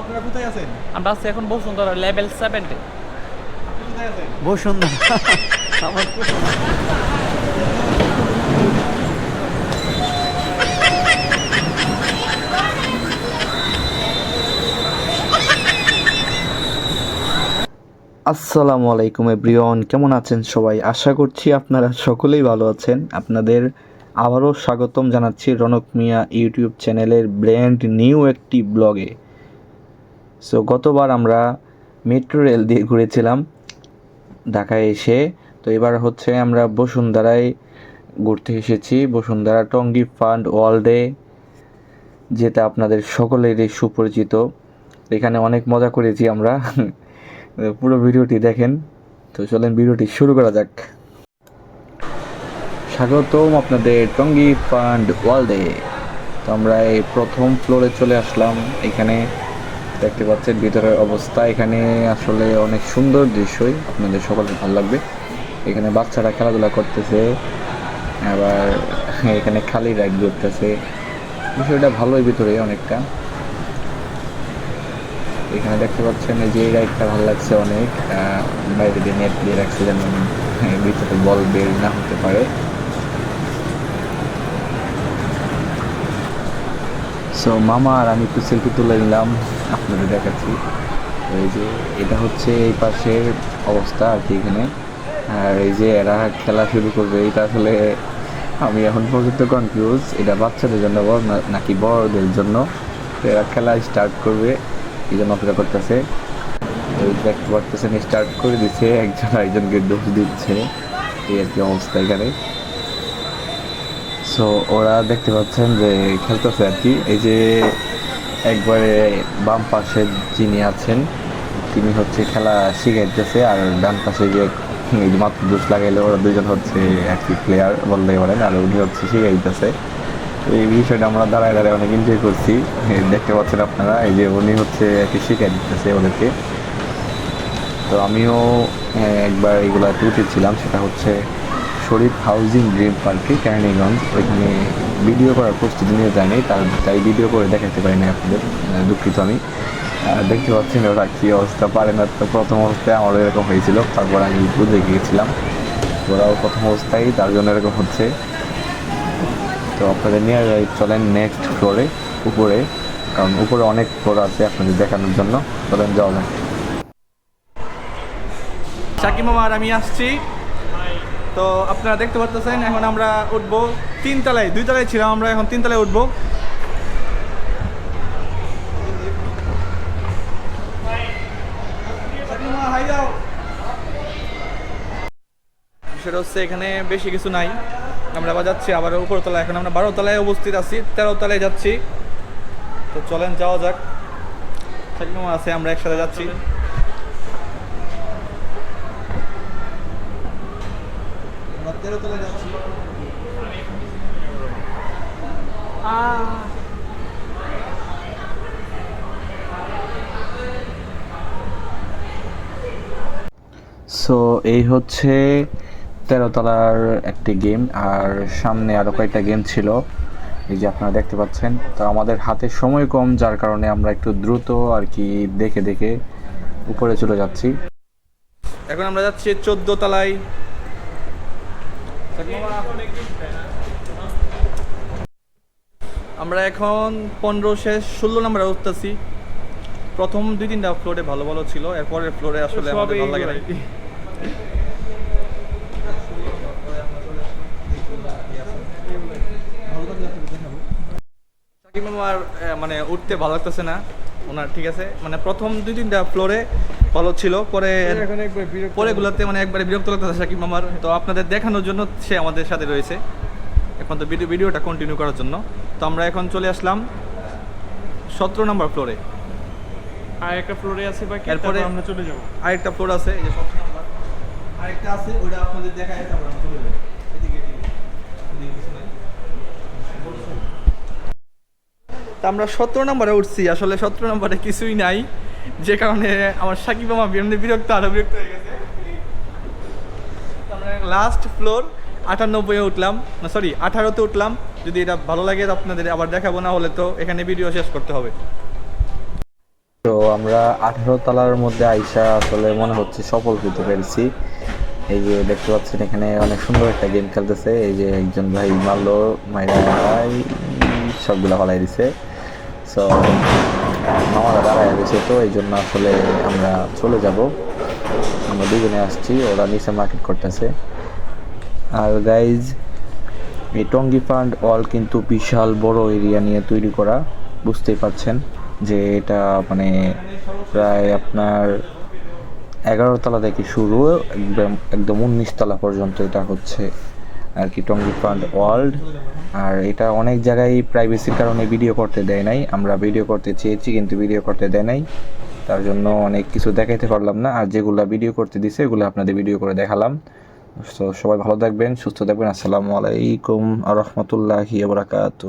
আপনারা কোথায় আছেন? আমরা আছি এখন বসুন্ধরা লেভেল সেভেন্টে কোথায় আছেন? বসুন্ধরা। আমার আসসালামু আলাইকুম এভরিওয়ান কেমন আছেন সবাই? আশা করছি আপনারা সকলেই ভালো আছেন। আপনাদের আবারও স্বাগতম জানাচ্ছি রনক মিয়া ইউটিউব চ্যানেলের ব্র্যান্ড নিউ একটি ব্লগে সো গতবার আমরা মেট্রো রেল দিয়ে ঘুরেছিলাম ঢাকায় এসে। তো এবার হচ্ছে আমরা বসুন্ধরায় ঘুরতে এসেছি। বসুন্ধরা টঙ্গী ফান্ড ওয়ার্ল্ডে যেটা আপনাদের সকলেরই সুপরিচিত। এখানে অনেক মজা করেছি আমরা। পুরো ভিডিওটি দেখেন। তো চলেন ভিডিওটি শুরু করা যাক। স্বাগতম আপনাদের টঙ্গী ফান্ড ওয়ার্ল্ডে তো আমরা এই প্রথম ফ্লোরে চলে আসলাম। এখানে দেখতে পাচ্ছেন, ভিতরের অবস্থা এখানে আসলে অনেক সুন্দর দৃশ্যই। আপনাদের সকলের ভালো লাগবে। এখানে বাচ্চারা খেলাধুলা করতেছে, আবার এখানে খালি রাইড করতেছে বিষয়টা ভালোই ভিতরে অনেকটা। এখানে দেখতে পাচ্ছেন যে এই রাইডটা ভালো লাগছে অনেক। বাইরে দিয়ে নেট দিয়ে রাখছে যেন ভিতরে বল বের না হতে পারে। সো মামা আর আমি একটু সেলফি তুলে নিলাম, আপনাদের দেখাচ্ছি। এই যে, এটা হচ্ছে এই পাশের অবস্থা আর কি এখানে। আর এই যে, এরা খেলা শুরু করবে, এটা আসলে আমি এখন পর্যন্ত কনফিউজ এটা বাচ্চাদের জন্য নাকি বড়দের জন্য? তো এরা খেলা স্টার্ট করবে, এই জন্য অপেক্ষা করতেছে। দেখতে পারতেছেন স্টার্ট করে দিচ্ছে একজন আরেকজনকে দোষ দিচ্ছে। এই আর কি অবস্থা এখানে। সো ওরা দেখতে পাচ্ছেন যে খেলতেছে আর কি। এই যে একবারে বাম পাশে যিনি আছেন তিনি হচ্ছে খেলা শিখাইতেছে আর ডান পাশে যে মাত্র দোষ লাগাইলে ওরা দুজন হচ্ছে আর কি প্লেয়ার বলতে পারেন আর উনি হচ্ছে শিখাইতেছে। এই বিষয়টা আমরা দাঁড়ায় দাঁড়ায় অনেক এনজয় করছি। দেখতে পাচ্ছেন আপনারা এই যে উনি হচ্ছে আর কি শিখাই দিতেছে ওদেরকে। তো আমিও আহ, একবার এগুলো উঠেছিলাম সেটা হচ্ছে শরীফ হাউজিং ড্রিম পার্কে ক্যানিগঞ্জ ওইখানে ভিডিও করার প্রস্তুতি নিয়ে যায়নি তার তাই ভিডিও করে দেখাতে পারি না আপনাদের দুঃখিত আমি। দেখতে পাচ্ছেন ওরা কী অবস্থা, পারে না তো প্রথম অবস্থায় আমারও এরকম হয়েছিল, তারপর আমি বুঝে গিয়েছিলাম ওরাও প্রথম অবস্থায়, তার জন্য এরকম হচ্ছে। তো আপনাদের নিয়ে চলেন নেক্সট ফ্লোরে উপরে, কারণ উপরে অনেক ফ্লোর আছে আপনাদের দেখানোর জন্য, চলেন যাওয়া যাক। আমি আসছি। তো আপনারা দেখতে পাচ্ছেন এখন আমরা উঠবো তিন তলায় দুই তলায় ছিলাম আমরা, এখন তিন তলায় উঠবো। সেটা হচ্ছে এখানে বেশি কিছু নাই। আমরা আবার যাচ্ছি, আবার উপর তলায় এখন আমরা বারো তলায় উপস্থিত আছি তেরো তলায় যাচ্ছি। তো চলেন, যাওয়া যাক। আছে, আমরা একসাথে যাচ্ছি। আমরা তেরো যাচ্ছি। সো এই হচ্ছে তেরোতলার একটি গেম আর সামনে আরও কয়েকটা গেম ছিল। এই যে আপনারা দেখতে পাচ্ছেন তো আমাদের হাতে সময় কম যার কারণে আমরা একটু দ্রুত আর কি দেখে দেখে উপরে চলে যাচ্ছি। এখন আমরা যাচ্ছি চোদ্দ তলায়। আমরা এখন পনেরো শেষ ষোলো নম্বরে উঠতেছি। প্রথম দুই তিনটা ফ্লোরে ভালো ভালো ছিল এরপরের ফ্লোরে আসলে আমাদের ভালো লাগে নাই। সাকিব মামার মানে উঠতে ভালো লাগতেছে না। ওনার ঠিক আছে। মানে প্রথম দুই তিনটা ফ্লোরে ভালো ছিল পরে পরে গুলাতে মানে একবারে বিরক্ত লাগতেছে সাকিব মামার। তো আপনাদের দেখানোর জন্য সে আমাদের সাথে রয়েছে। এখন তো ভিডিও ভিডিওটা কন্টিনিউ করার জন্য। তো আমরা এখন চলে আসলাম সতেরো নম্বর ফ্লোরে আর একটা ফ্লোরে আছে বাকি এরপরে আমরা চলে যাব। আরেকটা ফ্লোর আছে এই যে সতেরো নম্বর। আরেকটা আছে ওটা আপনাদের দেখায় তারপর আমরা চলে যাব এদিকে এদিকে। এদিকে কিছু নাই। তা আমরা সতেরো নম্বরে উঠছি। আসলে সতেরো নম্বরে কিছুই নাই। যে কারণে আমার সাকিব মামা এমনি বিরক্ত, আরও বিরক্ত হয়ে গেছে। আমরা লাস্ট ফ্লোর আটানব্বইয়ে উঠলাম। না সরি আঠারোতে উঠলাম। যদি এটা ভালো লাগে আপনাদের আবার দেখাবো, না হলে তো এখানে ভিডিও শেষ করতে হবে। তো আমরা আঠারো তলার মধ্যে আইসা আসলে মনে হচ্ছে সফল হতে পেরেছি। এই যে দেখতে পাচ্ছেন এখানে অনেক সুন্দর একটা গেম খেলতেছে। এই যে একজন ভাই মারলো, মাইরা ভাই সবগুলা ফালাই দিছে। সো মামারা দাঁড়ায় গেছে তো এই জন্য আসলে আমরা চলে যাব। আমরা দুজনে আসছি, ওরা নিচে মার্কেট করতেছে। আর গাইজ এই টঙ্গি ফান্ড অল কিন্তু বিশাল বড় এরিয়া নিয়ে তৈরি করা, বুঝতেই পারছেন যে এটা মানে প্রায় আপনার এগারো তলা থেকে শুরু, একদম একদম উনিশ তলা পর্যন্ত এটা হচ্ছে। আর কি টঙ্গি ফান্ড ওয়ার্ল্ড আর এটা অনেক জায়গায় প্রাইভেসির কারণে ভিডিও করতে দেয় নাই। আমরা ভিডিও করতে চেয়েছি, কিন্তু ভিডিও করতে দেয় নাই। তার জন্য অনেক কিছু দেখাইতে পারলাম না। আর যেগুলো ভিডিও করতে দিছে, এগুলো আপনাদের ভিডিও করে দেখালাম। তো সবাই ভালো থাকবেন, সুস্থ থাকবেন। আসসালামু আলাইকুম আ রহমতুল্লাহি বারাকাতু।